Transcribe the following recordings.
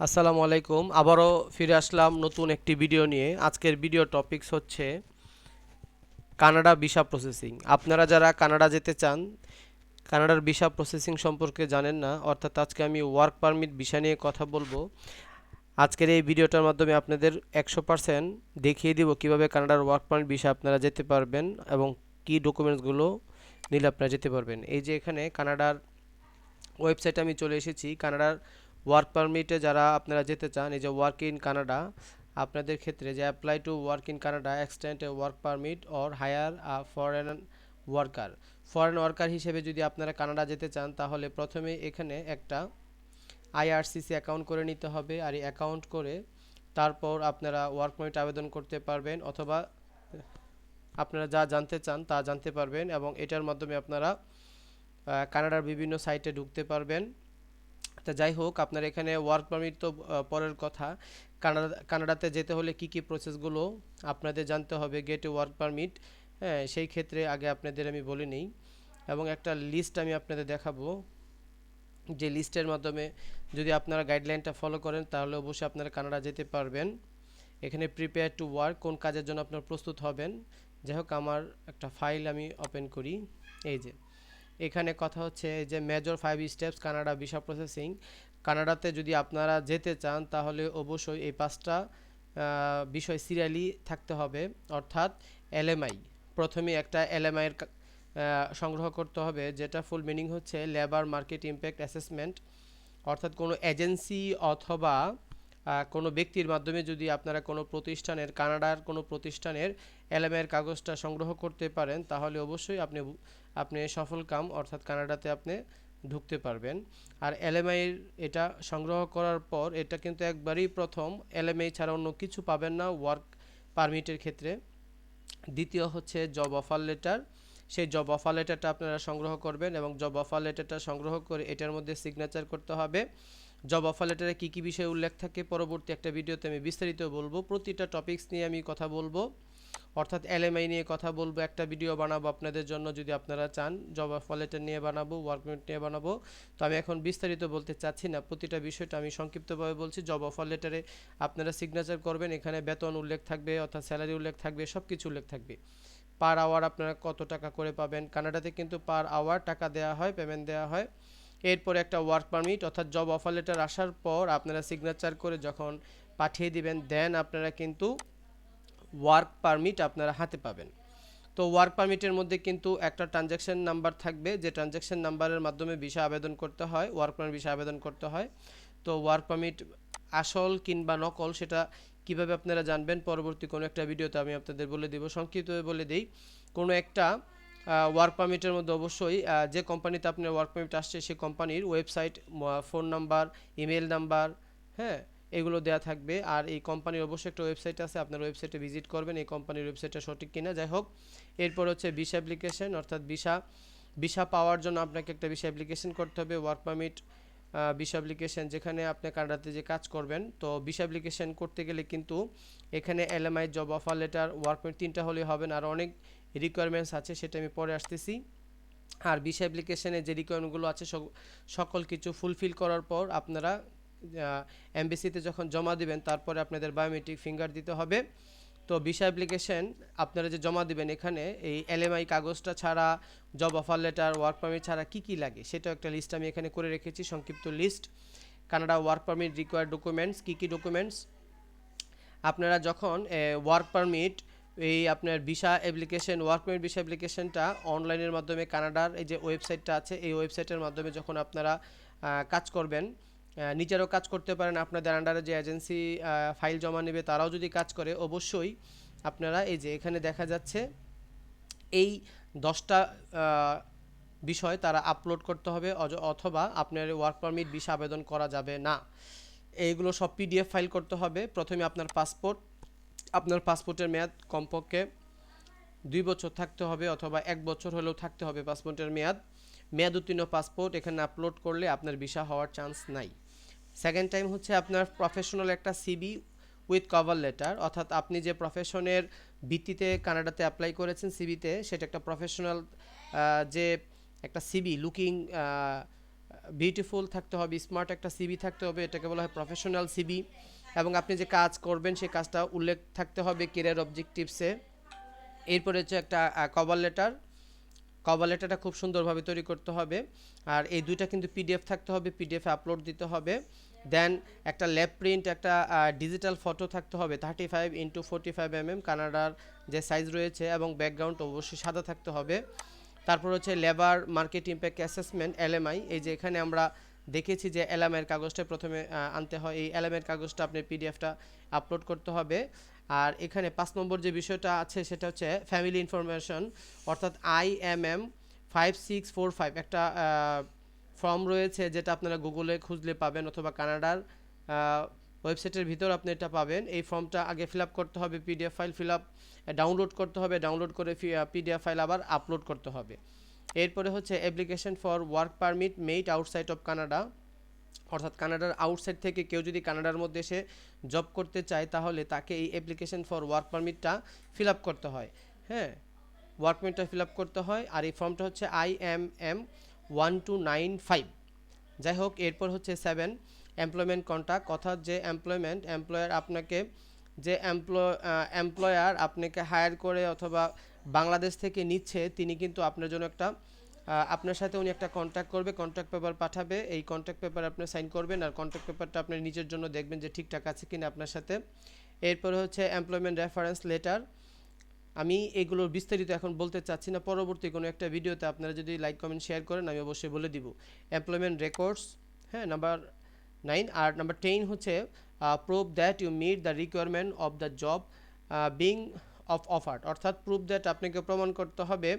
আসসালামু আলাইকুম। আবারও ফিরে আসলাম নতুন একটি ভিডিও নিয়ে। আজকের ভিডিও টপিকস হচ্ছে কানাডা ভিসা প্রসেসিং আপনারা যারা কানাডা যেতে চান, কানাডার ভিসা প্রসেসিং সম্পর্কে জানেন না, অর্থাৎ আজকে আমি ওয়ার্ক পারমিট ভিসা নিয়ে কথা বলব। আজকের এই ভিডিওটার মাধ্যমে আপনাদের একশো পার্সেন্ট দেখিয়ে দিব কীভাবে কানাডার ওয়ার্ক পারমিট ভিসা আপনারা যেতে পারবেন এবং কী ডকুমেন্টসগুলো নিলে আপনারা যেতে পারবেন। এই যে এখানে কানাডার ওয়েবসাইটে আমি চলে এসেছি। কানাডার ওয়ার্ক পারমিটে যারা আপনারা যেতে চান, এই যে ওয়ার্ক ইন কানাডা আপনাদের ক্ষেত্রে যে apply to work in Canada extend a work permit or hire a foreign worker foreign worker হিসেবে যদি আপনারা কানাডা যেতে চান, তাহলে প্রথমে এখানে একটা আইআরসিসি অ্যাকাউন্ট করে নিতে হবে আর এই অ্যাকাউন্ট করে তারপর আপনারা ওয়ার্ক পারমিট আবেদন করতে পারবেন অথবা আপনারা যা জানতে চান তা জানতে পারবেন এবং এটার মাধ্যমে আপনারা কানাডার বিভিন্ন সাইটে ঢুকতে পারবেন। তা যাই হোক, আপনার এখানে ওয়ার্ক পারমিট তো পরের কথা। কানাডা, কানাডাতে যেতে হলে কি কি প্রসেসগুলো আপনাদের জানতে হবে গেট ওয়ার্ক পারমিট হ্যাঁ সেই ক্ষেত্রে আগে আপনাদের আমি বলে নিই। এবং একটা লিস্ট আমি আপনাদের দেখাবো। যে লিস্টের মাধ্যমে যদি আপনারা গাইডলাইনটা ফলো করেন, তাহলে অবশ্যই আপনারা কানাডা যেতে পারবেন। এখানে প্রিপেয়ার টু ওয়ার্ক কোন কাজের জন্য আপনারা প্রস্তুত হবেন। যাই হোক, আমার একটা ফাইল আমি ওপেন করি। এই যে। এখানে কথা হচ্ছে যে major five steps Canada visa processing কানাডাতে যদি আপনারা যেতে চান, তাহলে অবশ্যই এই পাঁচটা বিষয় সিরিয়ালি থাকতে হবে, অর্থাৎ এলএমআই প্রথমে একটা এলএমআই এর কা- সংগ্রহ করতে হবে, যেটা ফুল মিনিং হচ্ছে লেবার মার্কেট ইমপ্যাক্ট অ্যাসেসমেন্ট অর্থাৎ কোনো এজেন্সি অথবা কোনো ব্যক্তির মাধ্যমে যদি আপনারা কোনো প্রতিষ্ঠানের কানাডার কোনো প্রতিষ্ঠানের এলএমআইয়ের কাগজটা সংগ্রহ করতে পারেন, তাহলে অবশ্যই আপনি আপনি সফল কাম, অর্থাৎ কানাডাতে আপনি ঢুকতে পারবেন। আর এলএমআইয়ের এটা সংগ্রহ করার পর, এটা কিন্তু একবারই প্রথম এলএমআই ছাড়া অন্য কিছু পাবেন না ওয়ার্ক পারমিটের ক্ষেত্রে। দ্বিতীয় হচ্ছে জব অফার লেটার। সেই জব অফার লেটারটা আপনারা সংগ্রহ করবেন এবং জব অফার লেটারটা সংগ্রহ করে এটার মধ্যে সিগনেচার করতে হবে। জব অফার লেটারে কী কী বিষয় উল্লেখ থাকে পরবর্তী একটা ভিডিওতে আমি বিস্তারিত বলব। প্রতিটা টপিকস নিয়ে আমি কথা বলব। অর্থাৎ এলএমআই নিয়ে কথা বলব, একটা ভিডিও বানাবো আপনাদের জন্য যদি আপনারা চান। জব অফার লেটার নিয়ে বানাবো ওয়ার্কমেন্ট নিয়ে বানাবো। তো আমি এখন বিস্তারিত বলতে চাচ্ছি না, প্রতিটা বিষয়টা আমি সংক্ষিপ্তভাবে বলছি। জব অফার লেটারে আপনারা সিগনেচার করবেন, এখানে বেতন উল্লেখ থাকবে, অর্থাৎ স্যালারি উল্লেখ থাকবে সব কিছু উল্লেখ থাকবে। পার আওয়ার আপনারা কত টাকা করে পাবেন? কানাডাতে কিন্তু পার আওয়ার টাকা দেওয়া হয় পেমেন্ট দেওয়া হয়। এরপরে একটা ওয়ার্ক পারমিট অর্থাৎ জব অফার লেটার আসার পর আপনারা সিগনেচার করে যখন পাঠিয়ে দিবেন দেন আপনারা কিন্তু ওয়ার্ক পারমিট আপনারা হাতে পাবেন। তো ওয়ার্ক পারমিটের মধ্যে কিন্তু একটা ট্রানজ্যাকশন নাম্বার থাকবে, যে ট্রানজ্যাকশন নাম্বারের মাধ্যমে ভিসা আবেদন করতে হয়, ওয়ার্ক পারমিট ভিসা আবেদন করতে হয়। তো ওয়ার্ক পারমিট আসল কিংবা নকল সেটা কীভাবে আপনারা জানবেন, পরবর্তী কোনো একটা ভিডিওতে আমি আপনাদের বলে দিব। সংক্ষিপ্তভাবে বলে দিই, কোনো একটা ওয়ার্ক পারমিটের মধ্যে অবশ্যই যে কোম্পানিতে আপনার ওয়ার্ক পারমিট আসছে সেই কোম্পানির website phone number, email number হ্যাঁ এগুলো দেওয়া থাকবে। আর এই কোম্পানির অবশ্যই একটা ওয়েবসাইট আছে, আপনার ওয়েবসাইটে ভিজিট করবেন, এই কোম্পানির ওয়েবসাইটটা সঠিক কিনা। যাই হোক, এরপর হচ্ছে ভিসা অ্যাপ্লিকেশন অর্থাৎ ভিসা ভিসা পাওয়ার জন্য আপনাকে একটা ভিসা অ্যাপ্লিকেশন করতে হবে ওয়ার্ক পারমিট ভিসা অ্যাপ্লিকেশন যেখানে আপনি কানাডাতে যে কাজ করবেন। তো ভিসা অ্যাপ্লিকেশন করতে গেলে কিন্তু এখানে LMI job offer letter work permit তিনটা হলে হবে আর অনেক রিকোয়ারমেন্টস আছে, সেটা আমি পরে আসতেছি। আর ভিসা অ্যাপ্লিকেশনে যে রিকোয়ারমেন্টগুলো আছে সকল কিছু ফুলফিল করার পর আপনারা এমবিসিতে যখন জমা দিবেন, তারপরে আপনাদের বায়োমেট্রিক ফিঙ্গার দিতে হবে। তো ভিসা অ্যাপ্লিকেশন আপনারা যে জমা দিবেন এখানে, এই এলএমআই কাগজটা ছাড়া, job offer letter, work permit ছাড়া কি কি লাগে? সেটাও একটা লিস্ট আমি এখানে করে রেখেছি, সংক্ষিপ্ত list Canada work permit required documents কি কি ডকুমেন্টস আপনারা যখন ওয়ার্ক পারমিট এই আপনার visa application work permit visa অ্যাপ্লিকেশনটা অনলাইনের মাধ্যমে, কানাডার এই যে ওয়েবসাইটটা আছে, এই ওয়েবসাইটের মাধ্যমে যখন আপনারা কাজ করবেন নিজেরাও কাজ করতে পারেন। আপনাদের আন্ডারে যে এজেন্সি ফাইল জমা নেবে, তারাও যদি কাজ করে, অবশ্যই আপনারা এই যে এখানে দেখা যাচ্ছে, এই দশটা বিষয় তারা আপলোড করতে হবে অথবা আপনার ওয়ার্ক পারমিট ভিসা আবেদন করা যাবে না। এইগুলো সব পিডিএফ ফাইল করতে হবে। প্রথমে আপনার পাসপোর্ট আপনার পাসপোর্টের মেয়াদ কমপক্ষে দুই বছর থাকতে হবে, অথবা এক বছর হলেও থাকতে হবে পাসপোর্টের মেয়াদ। মেয়াদ উত্তীর্ণ পাসপোর্ট এখানে আপলোড করলে আপনার ভিসা হওয়ার চান্স নাই। সেকেন্ড টাইম হচ্ছে আপনার প্রফেশনাল একটা সিবি উইথ কভার লেটার অর্থাৎ আপনি যে প্রফেশনের ভিত্তিতে কানাডাতে অ্যাপ্লাই করেছেন সিবিতে সেটা একটা প্রফেশনাল যে একটা সিবি লুকিং বিউটিফুল থাকতে হবে স্মার্ট একটা সিবি থাকতে হবে, এটাকে বলা হয় প্রফেশনাল সিবি এবং আপনি যে কাজ করবেন, সেই কাজটা উল্লেখ থাকতে হবে কেরিয়ার অবজেক্টিভসে এরপরে হচ্ছে একটা কভার লেটার কভার লেটারটা খুব সুন্দরভাবে তৈরি করতে হবে। আর এই দুইটা কিন্তু পিডিএফ থাকতে হবে পিডিএফে আপলোড দিতে হবে। দেন একটা ল্যাব প্রিন্ট একটা ডিজিটাল ফটো থাকতে হবে thirty five into forty five M M কানাডার যে সাইজ রয়েছে এবং ব্যাকগ্রাউন্ড অবশ্যই সাদা থাকতে হবে। তারপর হচ্ছে labour market impact assessment LMI এই যে এখানে আমরা দেখেছি যে এলএমের কাগজটা প্রথমে আনতে হয়। এই এলএমের কাগজটা আপনি পিডিএফটা আপলোড করতে হবে। আর এখানে পাঁচ নম্বর যে বিষয়টা আছে, সেটা হচ্ছে ফ্যামিলি ইনফরমেশন অর্থাৎ I M M five six four five একটা ফর্ম রয়েছে যেটা আপনারা গুগলে খুঁজলে পাবেন অথবা কানাডার ওয়েবসাইটের ভিতর আপনি এটা পাবেন। এই ফর্মটা আগে ফিল করতে হবে পিডিএফ ফাইল ফিল ডাউনলোড করতে হবে ডাউনলোড করে পিডিএফ ফাইল আবার আপলোড করতে হবে। এরপরে হচ্ছে application for work permit made outside of Canada অর্থাৎ কানাডার আউটসাইড থেকে কেউ যদি কানাডার মধ্যে এসে জব করতে চায়, তাহলে তাকে এই অ্যাপ্লিকেশন ফর ওয়ার্ক পারমিটটা ফিল আপ করতে হয়। হ্যাঁ? ওয়ার্ক পারমিটটা ফিল আপ করতে হয়, আর এই ফর্মটা হচ্ছে I M M one two nine five যাই হোক, এরপর হচ্ছে সেভেন এমপ্লয়মেন্ট কন্ট্রাক্ট অর্থাৎ যে এমপ্লয়মেন্ট এমপ্লয়ার আপনাকে, যে এমপ্লয় এমপ্লয়ার আপনাকে হায়ার করে অথবা বাংলাদেশ থেকে নিচ্ছে, তিনি কিন্তু আপনার জন্য একটা আপনার সাথে উনি একটা কন্ট্যাক্ট করবে কন্ট্যাক্ট পেপার পাঠাবে। এই কন্ট্যাক্ট পেপার আপনি সাইন করবেন আর কন্ট্যাক্ট পেপারটা আপনি নিজের জন্য দেখবেন যে ঠিকঠাক আছে কিনা আপনার সাথে। এরপরে হচ্ছে এমপ্লয়মেন্ট রেফারেন্স লেটার আমি এগুলোর বিস্তারিত এখন বলতে চাচ্ছি না। পরবর্তী কোনো একটা ভিডিওতে আপনারা যদি লাইক কমেন্ট শেয়ার করেন, আমি অবশ্যই বলে দিব। এমপ্লয়মেন্ট রেকর্ডস হ্যাঁ নাম্বার নাইন আর নাম্বার টেন হচ্ছে prove that you meet the requirement of the job being of offered অর্থাৎ প্রুভ দ্যাট আপনাকে প্রমাণ করতে হবে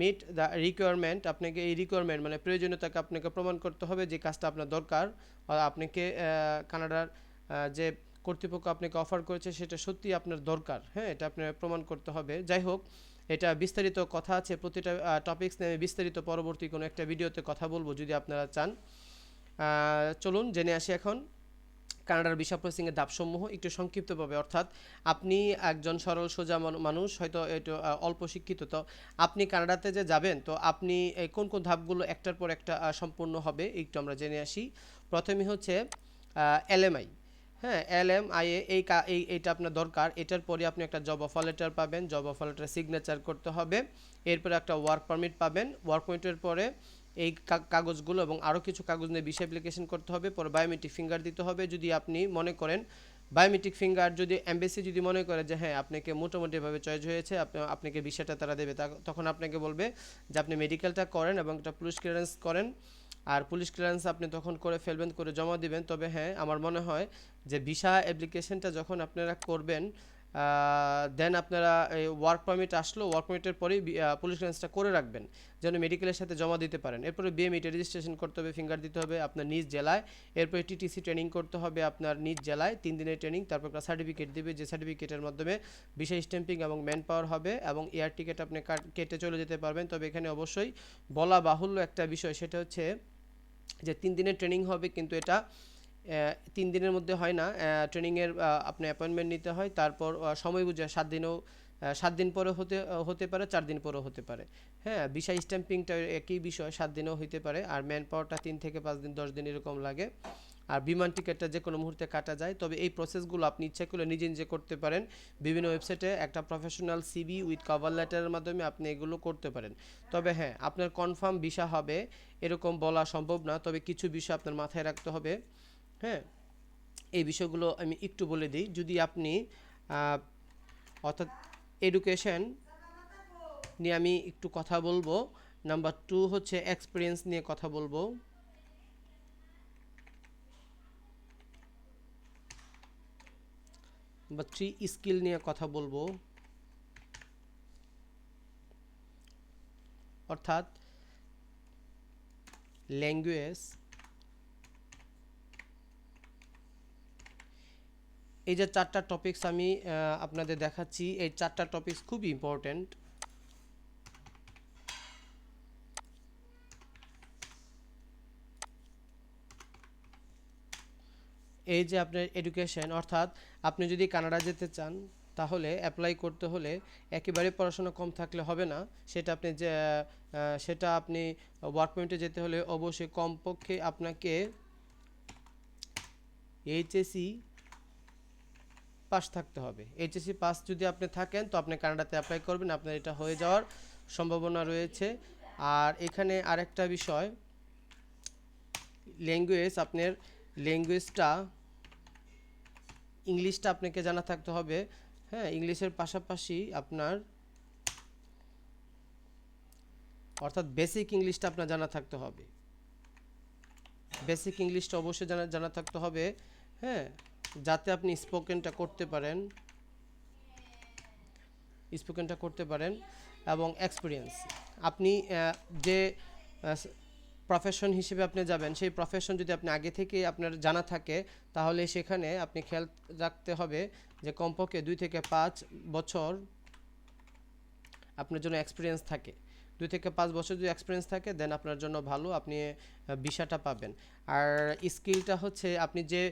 মিট দ্য রিকোয়ারমেন্ট আপনাকে এই রিকোয়ারমেন্ট মানে প্রয়োজনীয়তাকে আপনাকে প্রমাণ করতে হবে যে কাজটা আপনার দরকার। আপনাকে কানাডার যে কর্তৃপক্ষ আপনাকে অফার করেছে সেটা সত্যি আপনার দরকার। হ্যাঁ এটা আপনার প্রমাণ করতে হবে। যাই হোক, এটা বিস্তারিত কথা আছে, প্রতিটা টপিক্স নিয়ে বিস্তারিত পরবর্তী কোনো একটা ভিডিওতে কথা বলব যদি আপনারা চান। চলুন, জেনে আসি এখন। কানাডার ভিসা প্রসেসিংয়ের ধাপসমূহ একটু সংক্ষিপ্তভাবে, অর্থাৎ আপনি একজন সরল সোজা মানুষ, হয়তো একটু অল্প শিক্ষিত, তো আপনি কানাডাতে যে যাবেন, তো আপনি কোন কোন ধাপগুলো একটার পর একটা সম্পূর্ণ হবে, একটু আমরা জেনে আসি। প্রথমে হচ্ছে এলএমআই হ্যাঁ এল এম আই এই এই, এইটা আপনার দরকার। এটার পরে আপনি একটা জব অফার লেটার পাবেন। জব অফার লেটার সিগনেচার করতে হবে। এরপরে একটা ওয়ার্ক পারমিট পাবেন। ওয়ার্ক পারমিটের পরে এই কাগজগুলো এবং আরও কিছু কাগজ নিয়ে বিষয় অ্যাপ্লিকেশন করতে হবে। পরে বায়োমেট্রিক ফিঙ্গার দিতে হবে যদি আপনি মনে করেন। বায়োমেট্রিক ফিঙ্গার যদি এমবেসি যদি মনে করে যে হ্যাঁ আপনাকে মোটামুটিভাবে চয়েস হয়েছে, আপনি- আপনাকে বিষয়টা তারা দেবে। তখন আপনাকে বলবে যে, আপনি মেডিকেলটা করেন এবং একটা পুলিশ ক্লিয়ারেন্স করেন। আর পুলিশ ক্লিয়ারেন্স আপনি তখন করে ফেলবেন, করে জমা দিবেন। তবে হ্যাঁ আমার মনে হয় যে, ভিসা অ্যাপ্লিকেশনটা যখন আপনারা করবেন দেন আপনারা ওয়ার্ক পারমিট আসলো ওয়ার্ক পারমিটের পরেই পুলিশ ক্লিয়ারেন্সটা করে রাখবেন, যেন মেডিকেলের সাথে জমা দিতে পারেন। এরপরে বিএমইটা রেজিস্ট্রেশন করতে হবে ফিঙ্গার দিতে হবে আপনার নিজ জেলায়। এরপরে টিটিসি ট্রেনিং করতে হবে আপনার নিজ জেলায়, তিন দিনের ট্রেনিং তারপর একটা সার্টিফিকেট দিবে, যে সার্টিফিকেটের মাধ্যমে ভিসা স্ট্যাম্পিং এবং ম্যান পাওয়ার হবে এবং এয়ার টিকিট আপনি কাট- চলে যেতে পারবেন। তবে এখানে অবশ্যই বলা বাহুল্য একটা বিষয়, সেটা হচ্ছে যে তিন দিনের ট্রেনিং হবে, কিন্তু এটা তিন দিনের মধ্যে হয় না। ট্রেনিংয়ের আপনি অ্যাপয়েন্টমেন্ট নিতে হয়। তারপর সময় বুঝে সাত দিনও সাত দিন পরে হতে হতে পারে, চার দিন পরেও হতে পারে। হ্যাঁ ভিসা স্ট্যাম্পিংটা একই বিষয়, সাত দিনেও হইতে পারে। আর ম্যান পাওয়ারটা তিন থেকে পাঁচ দিন, দশ দিন এরকম লাগে। আর বিমান টিকিটটা যে কোনো মুহূর্তে কাটা যায়। তবে এই প্রসেসগুলো আপনি ইচ্ছা করলে নিজে নিজে করতে পারেন। বিভিন্ন ওয়েবসাইটে একটা প্রফেশনাল সিবি উইথ কভার লেটারের মাধ্যমে আপনি এগুলো করতে পারেন। তবে হ্যাঁ আপনার কনফার্ম ভিসা হবে, এরকম বলা সম্ভব না। তবে কিছু বিষয় আপনার মাথায় রাখতে হবে। হ্যাঁ? এই বিষয়গুলো আমি একটু বলে দিই। যদি আপনি অর্থাৎ এডুকেশন নিয়ে আমি একটু কথা বলব। নাম্বার টু হচ্ছে এক্সপিরিয়েন্স নিয়ে কথা বলব। বা থ্রি স্কিল নিয়ে কথা বলব। অর্থাৎ ল্যাঙ্গুয়েজ এই যে চারটা টপিকস আমি আপনাদের দেখাচ্ছি, এই চারটা টপিকস খুবই ইম্পর্ট্যান্ট এই যে আপনার এডুকেশন অর্থাৎ আপনি যদি কানাডা যেতে চান, তাহলে অ্যাপ্লাই করতে হলে একেবারে পড়াশোনা কম থাকলে হবে না। সেটা আপনি যে সেটা আপনি ওয়ার্ক পয়েন্টে যেতে হলে অবশ্যই কমপক্ষে আপনাকে এইচএসি পাস থাকতে হবে। এইচএসসি পাস যদি আপনি থাকেন, তো আপনি কানাডাতে অ্যাপ্লাই করবেন। আপনার এটা হয়ে যাওয়ার সম্ভাবনা রয়েছে। আর এখানে আরেকটা বিষয় ল্যাঙ্গুয়েজ আপনার ল্যাঙ্গুয়েজটা ইংলিশটা আপনাকে জানা থাকতে হবে। হ্যাঁ ইংলিশের পাশাপাশি আপনার, অর্থাৎ বেসিক ইংলিশটা আপনার জানা থাকতে হবে। বেসিক ইংলিশটা অবশ্যই জানা জানা থাকতে হবে। হ্যাঁ যাতে আপনি স্পোকেনটা করতে পারেন স্পোকেনটা করতে পারেন এবং এক্সপিরিয়েন্স আপনি যে প্রফেশন হিসেবে আপনি যাবেন, সেই প্রফেশন যদি আপনি আগে থেকে আপনার জানা থাকে, তাহলে সেখানে আপনি খেয়াল রাখতে হবে যে কমপক্ষে দুই থেকে পাঁচ বছর আপনার জন্য এক্সপিরিয়েন্স থাকে। দুই থেকে পাঁচ বছর যদি এক্সপিরিয়েন্স থাকে দেন আপনার জন্য ভালো, আপনি বিষয়টা পাবেন। আর স্কিলটা হচ্ছে আপনি যে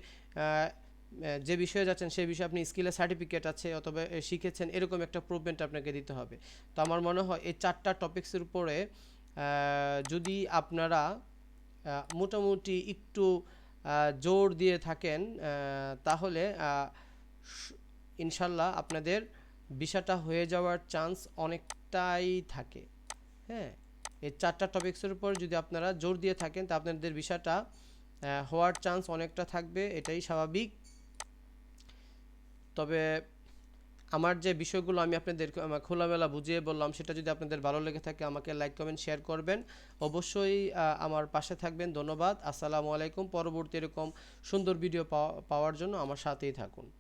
যে বিষয়ে যাচ্ছেন সেই বিষয়ে আপনি স্কিলের সার্টিফিকেট আছে অথবা শিখেছেন এরকম একটা প্রুভমেন্ট আপনাকে দিতে হবে। তো আমার মনে হয় এই চারটা টপিক্সের উপরে যদি আপনারা মোটামুটি একটু জোর দিয়ে থাকেন তাহলে ইনশাল্লাহ আপনাদের বিষয়টা হয়ে যাওয়ার চান্স অনেকটাই থাকে। হ্যাঁ? এই চারটা টপিক্সের উপর যদি আপনারা জোর দিয়ে থাকেন তা আপনাদের বিষয়টা আহ, হওয়ার চান্স অনেকটা থাকবে এটাই স্বাভাবিক। তবে আমার যে বিষয়গুলো আমি আপনাদের খোলামেলা বুঝিয়ে বললাম, সেটা যদি আপনাদের ভালো লেগে থাকে, আমাকে লাইক কমেন্ট শেয়ার করবেন। অবশ্যই আমার পাশে থাকবেন। ধন্যবাদ। আসসালামু আলাইকুম। পরবর্তী এরকম সুন্দর ভিডিও পাওয়া- পাওয়ার জন্য আমার সাথেই থাকুন।